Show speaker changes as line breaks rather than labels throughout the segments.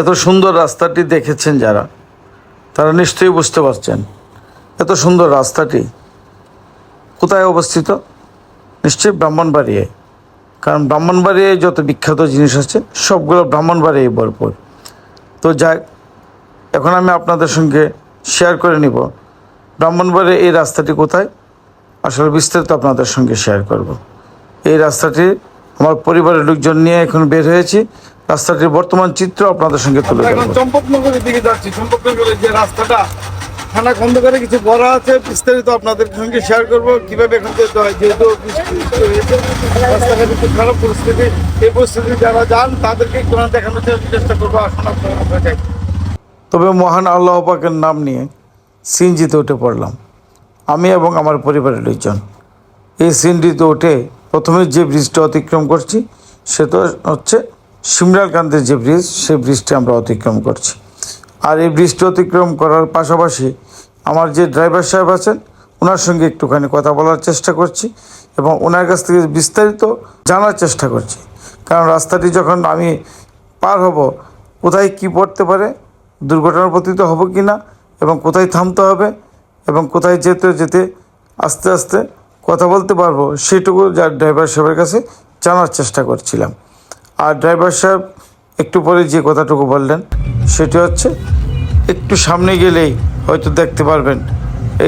এত সুন্দর রাস্তাটি দেখেছেন যারা, তারা নিশ্চয়ই বুঝতে পারছেন। এত সুন্দর রাস্তাটি কোথায় অবস্থিত? নিশ্চয়ই ব্রাহ্মণবাড়িয়ায়। কারণ ব্রাহ্মণবাড়িয়ায় যত বিখ্যাত জিনিস আছে, সবগুলো ব্রাহ্মণবাড়িয়ায় ভরপুর। তো যাক, এখন আমি আপনাদের সঙ্গে শেয়ার করে নিব ব্রাহ্মণবাড়িয়া এই রাস্তাটি কোথায়? আসলে বিস্তারিত আপনাদের সঙ্গে শেয়ার করব। এই রাস্তাটি আমার পরিবারের লোকজন নিয়ে এখন বের হয়েছি। রাস্তাটির বর্তমান চিত্র আপনাদের সঙ্গে তুলে
এখন চম্পকনগরের দিকে যাচ্ছি। চম্পকনগরের যে রাস্তাটা থানা খন্দকারে কিছু বলা আছে বিস্তারিত আপনাদের সঙ্গে শেয়ার করব। কীভাবে এখান থেকে যেতে হয় যেহেতু রাস্তাঘাট একটু খারাপ পরিস্থিতি। এই পরিস্থিতি যারা যান তাদেরকে একটু দেখানোর চেষ্টা করব। আসুন আপনারা
তবে মহান আল্লাহ পাকের নাম নিয়ে সিনজিতে উঠে পড়লাম। আমি এবং আমার পরিবারের লোকজন। এই সিনজিতে উঠে প্রথমে যে ব্রিজটা অতিক্রম করছি সেটা হচ্ছে সিমরালকান্তের যে ব্রিজ সেই ব্রিজটি আমরা অতিক্রম করছি। আর এই ব্রিজটি অতিক্রম করার পাশাপাশি আমার যে ড্রাইভার সাহেব আছেন ওনার সঙ্গে একটুখানি কথা বলার চেষ্টা করছি এবং ওনার কাছ থেকে বিস্তারিত জানার চেষ্টা করছি। কারণ রাস্তাটি যখন আমি পার হব, কোথায় কি পড়তে পারে, দুর্ঘটনার পতিত হব কি না এবং কোথায় থামতে হবে, এবং কোথায় যেতে যেতে আস্তে আস্তে কথা বলতে পারব, সেটুকু যার ড্রাইভার সাহেবের কাছে জানার চেষ্টা করছিলাম। আর ড্রাইভার সাহেব, একটু পরে যে কথাটুকু বললেন, সেটি হচ্ছে, একটু সামনে গেলেই হয়তো দেখতে পারবেন,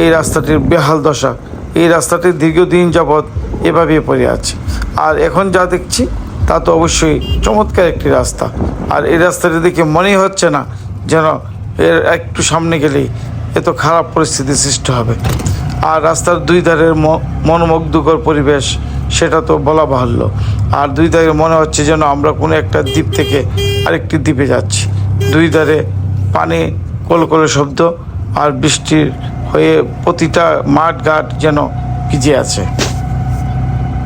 এই রাস্তাটির বেহাল দশা। এই রাস্তাটি দীর্ঘদিন যাবৎ এভাবে পড়ে আছে। আর এখন যা দেখছি, তা তো অবশ্যই চমৎকার একটি রাস্তা। আর এই রাস্তাটি দেখে মনেই হচ্ছে না যেন এর একটু সামনে গেলেই এত খারাপ পরিস্থিতি সৃষ্টি হবে। আর রাস্তার দুই ধারের মনোমুগ্ধকর পরিবেশ সেটা তো বলা বাহুল্য। আর দুই ধারে মনে হচ্ছে যেন আমরা কোনো একটা দ্বীপ থেকে আরেকটি দ্বীপে যাচ্ছি। দুই ধারে পানি কলকলে শব্দ আর বৃষ্টির হয়ে প্রতিটা মাঠ ঘাট যেন ভিজে আছে।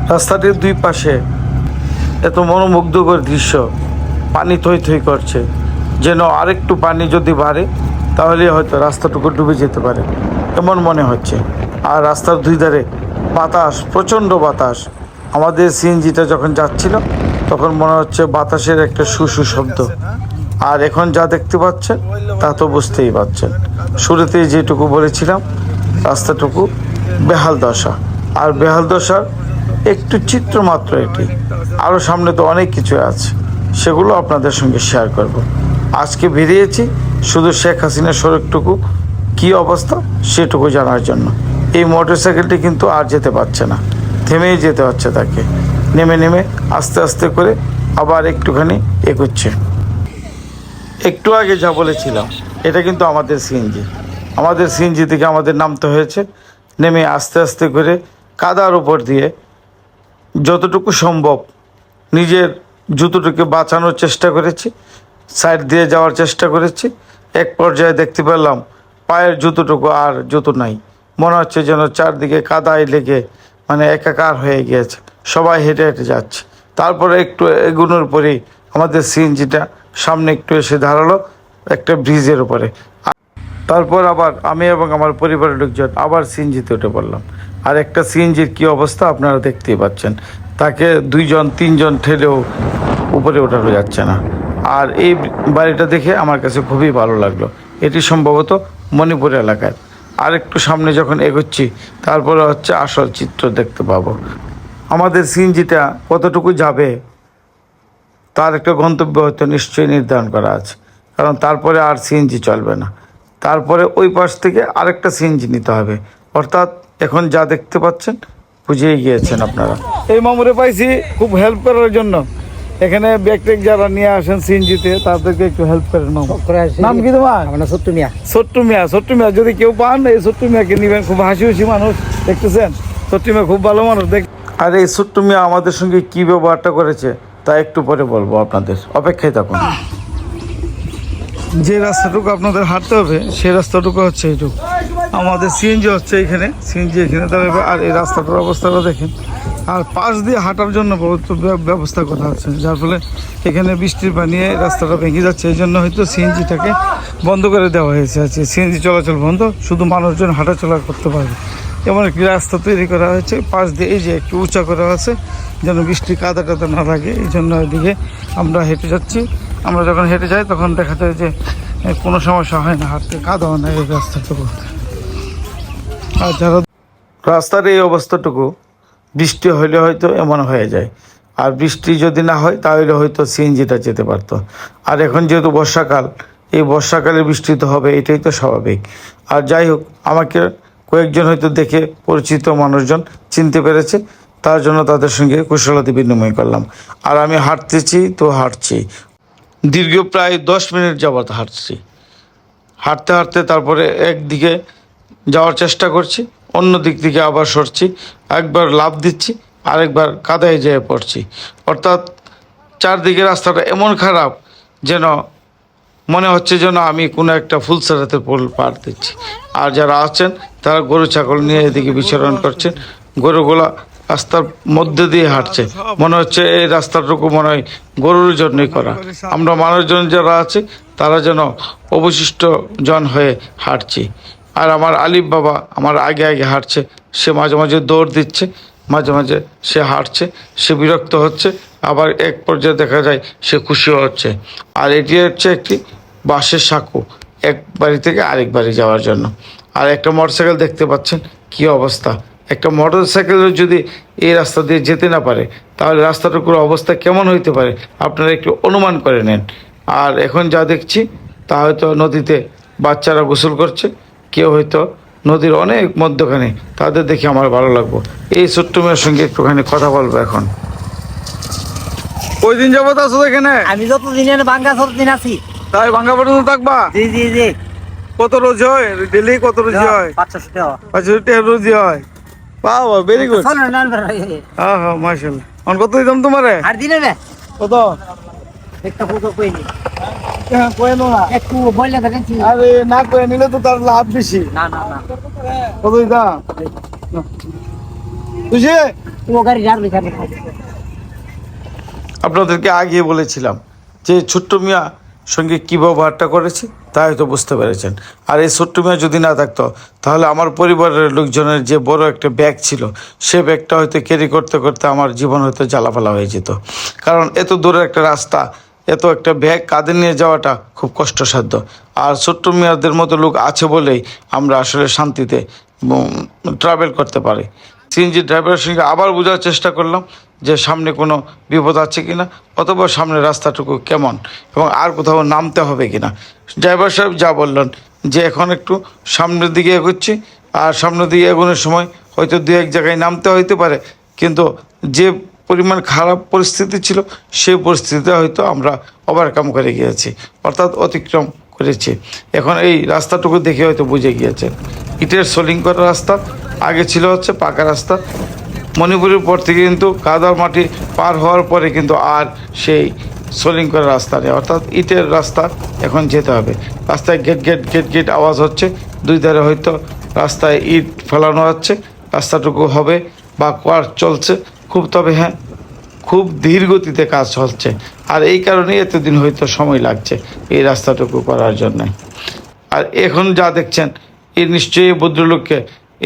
রাস্তাটির দুই পাশে এত মনোমুগ্ধকর দৃশ্য। পানি থই থই করছে। যেন আরেকটু পানি যদি বাড়ে, তাহলে হয়তো রাস্তাটুকু ডুবে যেতে পারে, এমন মনে হচ্ছে। আর রাস্তার দুই ধারে বাতাস, প্রচণ্ড বাতাস। আমাদের সিএনজিটা যখন যাচ্ছিল, তখন মনে হচ্ছে বাতাসের একটা সুসু শব্দ। আর এখন যা দেখতে পাচ্ছেন, তা তো বুঝতেই পারছেন শুরুতেই যেটুকু বলেছিলাম, রাস্তাটুকু বেহাল দশা। আর বেহাল দশার একটু চিত্র মাত্র এটি। আরও সামনে তো অনেক কিছু আছে, সেগুলো আপনাদের সঙ্গে শেয়ার করব। আজকে বেরিয়েছি, শুধু শেখ হাসিনার সড়কটুকু, কী অবস্থা সেটুকু জানার জন্য। এই মোটরসাইকেলটি কিন্তু আর যেতে পারছে না। থেমেই যেতে হচ্ছে তাকে। নেমে নেমে আস্তে আস্তে করে আবার একটুখানি এগোচ্ছে। একটু আগে যা বলেছিলাম, এটা কিন্তু আমাদের সিএনজি। আমাদের সিএনজি থেকে আমাদের নামতে হয়েছে। নেমে আস্তে আস্তে করে কাদার উপর দিয়ে যতটুকু সম্ভব নিজের জুতোটুকু বাঁচানোর চেষ্টা করেছি, সাইড দিয়ে যাওয়ার চেষ্টা করেছি। এক পর্যায়ে দেখতে পেলাম পায়ের জুতোটুকু আর জুতো নাই। মনে হচ্ছে যেন চারদিকে কাদায় লেগে মানে একাকার হয়ে গিয়েছে। সবাই হেঁটে হেঁটে যাচ্ছে। তারপরে একটু এগুনোর পরেই আমাদের সিএনজিটা সামনে একটু এসে দাঁড়াল একটা ব্রিজের উপরে। তারপর আবার আমি এবং আমার পরিবারের লোকজন আবার সিএনজিতে উঠে পড়লাম। আর একটা সিএনজির কী অবস্থা আপনারা দেখতেই পাচ্ছেন। তাকে দুইজন, তিনজন ঠেলেও উপরে ওঠানো যাচ্ছে না। আর এই বাড়িটা দেখে আমার কাছে খুবই ভালো লাগল। এটি সম্ভবত মণিপুর এলাকায়। আর একটু সামনে যখন এগোচ্ছি, তারপরে হচ্ছে আসল চিত্র দেখতে পাবো। আমাদের সিএনজিটা কতটুকু যাবে, তার একটা গন্তব্য হয়তো নিশ্চয়ই নির্ধারণ করা আছে। কারণ তারপরে আর সিএনজি চলবে না। তারপরে ওই পাশ থেকে আরেকটা সিএনজি নিতে হবে। অর্থাৎ এখন যা দেখতে পাচ্ছেন, বুঝেই গিয়েছেন আপনারা।
এই মামুরে পাইছি খুব হেল্প করার জন্য। এখানে ব্যাগ ট্যাগ যারা নিয়ে আসেন সিএনজিতে তাদেরকে একটু হেল্প করে নাও নাম কি তোমার?
আমরা সত্য মিয়া।
ছোট্ট মিয়া ছোট্ট মিয়া যদি কেউ পান এই ছোট্ট মিয়াকে নিবেন। খুব হাসি খুশি মানুষ দেখতেছেন? ছোট্ট মিয়া খুব ভালো মানুষ দেখ
আর এই ছোট্ট মিয়া আমাদের সঙ্গে কী ব্যবহারটা করেছে তা একটু পরে বলব আপনাদের। অপেক্ষায় থাকুন।
যে রাস্তাটুকু আপনাদের হাঁটতে হবে সেই রাস্তাটুকু হচ্ছে এইটুকু। আমাদের সিএনজি হচ্ছে এখানে, সিএনজি এখানে। দাঁড়াবে আর এই রাস্তাটার অবস্থাটা দেখেন। আর পাশ দিয়ে হাঁটার জন্য ব্যবস্থা করা হচ্ছে যার ফলে এখানে বৃষ্টির পানি রাস্তাটা ভেঙে যাচ্ছে। এই জন্য হয়তো সিএনজিটাকে বন্ধ করে দেওয়া হয়েছে। আছে সিএনজি চলাচল বন্ধ, শুধু মানুষজন হাঁটাচলা করতে পারবে। এমন একটি রাস্তা তৈরি করা হয়েছে। পাশ দিয়ে এই যে একটু উঁচা করা আছে, যেন বৃষ্টি কাদা টাদা না লাগে, এই জন্য এদিকে আমরা হেঁটে যাচ্ছি। আমরা যখন হেঁটে যাই, তখন দেখা যায় যে কোনো সমস্যা হয় না, হাঁটতে কাদা হয় না এই রাস্তাটুকু। আর রাস্তার এই অবস্থাটুকু, বৃষ্টি হলে হয়তো এমন হয়ে যায়। আর বৃষ্টি যদি না হয়, তাহলে হয়তো সিএনজিটা যেতে পারতো। আর এখন যেহেতু বর্ষাকাল, এই বর্ষাকালে বৃষ্টি তো হবে, এটাই তো স্বাভাবিক। আর যাই হোক, আমাকে কয়েকজন হয়তো দেখে পরিচিত মানুষজন চিনতে পেরেছে, তার জন্য তাদের সঙ্গে কুশলতি বিনিময় করলাম। আর আমি হাঁটতেছি তো হাঁটছি। দীর্ঘ প্রায় দশ মিনিট যাবত হাঁটছি। হাঁটতে হাঁটতে তারপরে একদিকে যাওয়ার চেষ্টা করছি, অন্য দিক থেকে আবার সরছি, একবার লাভ দিচ্ছি, আরেকবার কাদায় যেয়ে পড়ছি। অর্থাৎ চারদিকে রাস্তাটা এমন খারাপ যেন মনে হচ্ছে যেন আমি কোনো একটা ফুলসারাতে পোল পার দিচ্ছি। আর যারা আছেন, তারা গরু, ছাগল নিয়ে এদিকে বিচরণ করছেন। গরুগুলা রাস্তার মধ্যে দিয়ে হাঁটছে। মনে হচ্ছে এই রাস্তাটুকু মনে হয় গরুর জন্যই করা। আমরা মানুষজন যারা আছে, তারা যেন অবশিষ্ট জন হয়ে হাঁটছি। আর আমার আলিফ বাবা আমার আগে আগে হাঁটছে। সে মাঝে মাঝে দৌড় দিচ্ছে, মাঝে মাঝে সে হাঁটছে, সে বিরক্ত হচ্ছে, আবার এক পর্যায়ে দেখা যায় সে খুশিও হচ্ছে। আর এটি হচ্ছে একটি বাঁশের সাঁকো, এক বাড়ি থেকে আরেক বাড়ি যাওয়ার জন্য। আর একটা মোটরসাইকেল দেখতে পাচ্ছেন, কি অবস্থা। একটা মোটর সাইকেলও যদি এই রাস্তা দিয়ে যেতে না পারে, তাহলে রাস্তাটুকুর অবস্থা কেমন হইতে পারে, আপনারা একটু অনুমান করে নেন। আর এখন যা দেখছি, তা হয়তো নদীতে বাচ্চারা গোসল করছে কেউ হয়তো নদীর অনেক মধ্যখানে তাদের দেখে আমার ভালো লাগবো। এই ছোট্ট মেয়ের সঙ্গে একটুখানি কথা বলব এখন। ওই দিন যাব আছো এখানে?
আমি যত দিনের বাঙ্গা দিন আছি।
তাই ভাঙ্গা পর্যন্ত থাকবা?
জি জি জি।
কত রোজ হয়? ডেলি কত রোজ হয়?
পাঁচশো টাকা
আচ্ছা টাকা রোজি হয়। বাবা ভেরি গুড
না
হ্যাঁ হ্যাঁ মার্শাল্লাহ কত দিতাম তোমারে?
আর দিনে বে
কত?
একটা
না
একটু বললে
আরে না কয়ে নিলে তো তার লাভ বেশি।
না না না।
কত দিতাম বুঝে
ও গাড়ি যার
আপনাদেরকে আগে বলেছিলাম যে ছোট্ট মিয়া সঙ্গে কী ব্যবহারটা করেছি তা হয়তো বুঝতে পেরেছেন। আর এই ছোট্ট মিয়া যদি না থাকতো তাহলে আমার পরিবারের লোকজনের যে বড় একটা ব্যাগ ছিল সে ব্যাগটা হয়তো ক্যারি করতে করতে আমার জীবন হয়তো জ্বালাফালা হয়ে যেত। কারণ এত দূরের একটা রাস্তা এত একটা ব্যাগ কাঁধে নিয়ে যাওয়াটা খুব কষ্টসাধ্য। আর ছোট্ট মিয়াদের মতো লোক আছে বলেই আমরা আসলে শান্তিতে ট্রাভেল করতে পারি। সিএনজি ড্রাইভারের সঙ্গে আবার বোঝার চেষ্টা করলাম যে সামনে কোনো বিপদ আছে কিনা, অথবা সামনের রাস্তাটুকু কেমন, এবং আর কোথাও নামতে হবে কিনা। ড্রাইভার সাহেব যা বললেন যে এখন একটু সামনের দিকে এগোচ্ছি, আর সামনের দিকে এগোনোর সময় হয়তো দু এক জায়গায় নামতে হইতে পারে, কিন্তু যে পরিমাণ খারাপ পরিস্থিতি ছিল, সেই পরিস্থিতিতে হয়তো আমরা ওভারকাম করে গিয়েছি, অর্থাৎ অতিক্রম করেছি। এখন এই রাস্তাটুকু দেখে হয়তো বুঝে গিয়েছে ইটের সোলিং করা রাস্তা, আগে ছিল হচ্ছে পাকা রাস্তা। মণিপুরের পর থেকে কিন্তু কাদার মাটি পার হওয়ার পরে কিন্তু আর সেই সোলিং করা রাস্তা নেই, অর্থাৎ ইটের রাস্তা এখন যেতে হবে। রাস্তায় গেট গেট গেট গেট আওয়াজ হচ্ছে, দুই ধারে হয়তো রাস্তায় ইট ফেলানো হচ্ছে, রাস্তাটুকু হবে বা কোয়ার চলছে। খুব, তবে হ্যাঁ খুব ধীর গতিতে কাজ চলছে। আর এই কারণেই এতদিন হয়তো সময় লাগছে এই রাস্তাটুকু করার জন্যে। আর এখন যা দেখছেন এই নিশ্চয়ই ভদ্রলোককে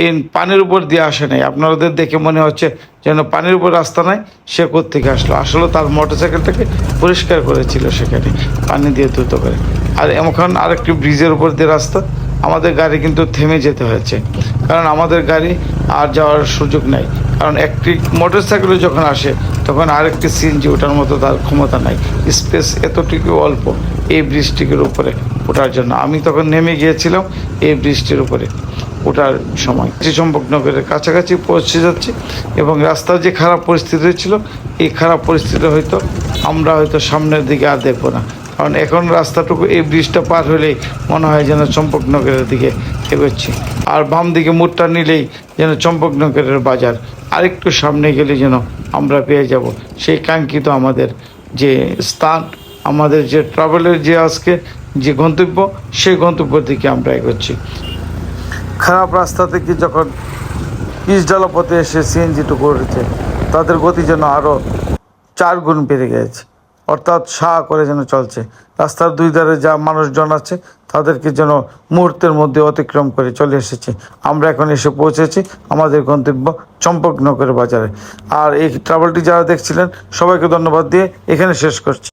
এই পানির উপর দিয়ে আসে নাই। আপনাদের দেখে মনে হচ্ছে যেন পানির উপর রাস্তা নাই, সে থেকে আসলো। আসলে তার মোটরসাইকেলটাকে পরিষ্কার করেছিল সেখানে, পানি দিয়ে দ্রুত করে। আর এখন আরেকটি ব্রিজের উপর দিয়ে রাস্তা, আমাদের গাড়ি কিন্তু থেমে যেতে হয়েছে। কারণ আমাদের গাড়ি আর যাওয়ার সুযোগ নেই। কারণ একটি মোটর মোটরসাইকেলে যখন আসে, তখন আরেকটি সিএনজি ওঠার মতো তার ক্ষমতা নাই। স্পেস এতটুকু অল্প, এই ব্রিজটির উপরে ওঠার জন্য। আমি তখন নেমে গিয়েছিলাম এই ব্রিজটির উপরে ওঠার সময়। চম্পকনগরের কাছাকাছি পৌঁছে যাচ্ছি এবং রাস্তার যে খারাপ পরিস্থিতি ছিল এই খারাপ পরিস্থিতি হয়তো আমরা হয়তো সামনের দিকে আর দেখব না। কারণ এখন রাস্তাটুকু এই ব্রিজটা পার হলেই মনে হয় যেন চম্পকনগরের দিকে এগোচ্ছি। আর বাম দিকে মুড়টা নিলেই যেন চম্পকনগরের বাজার। আরেকটু সামনে গেলে যেন আমরা পেয়ে যাব। সেই কাঙ্ক্ষিত আমাদের যে স্থান, আমাদের যে ট্রাভেলের যে আজকে যে গন্তব্য, সেই গন্তব্যের দিকে আমরা এগোচ্ছি। খারাপ রাস্তা থেকে যখন ডালা পথে এসে সিএনজিটুকু করেছে, তাদের গতি যেন আরও চার গুণ বেড়ে গেছে। অর্থাৎ সাহা করে যেন চলছে। রাস্তার দুই ধারে যা মানুষজন আছে, তাদেরকে যেন মুহূর্তের মধ্যে অতিক্রম করে চলে এসেছে। আমরা এখন এসে পৌঁছেছি আমাদের গন্তব্য চম্পকনগরের বাজারে। আর এই ট্রাভেলটি যারা দেখছিলেন, সবাইকে ধন্যবাদ দিয়ে এখানে শেষ করছি।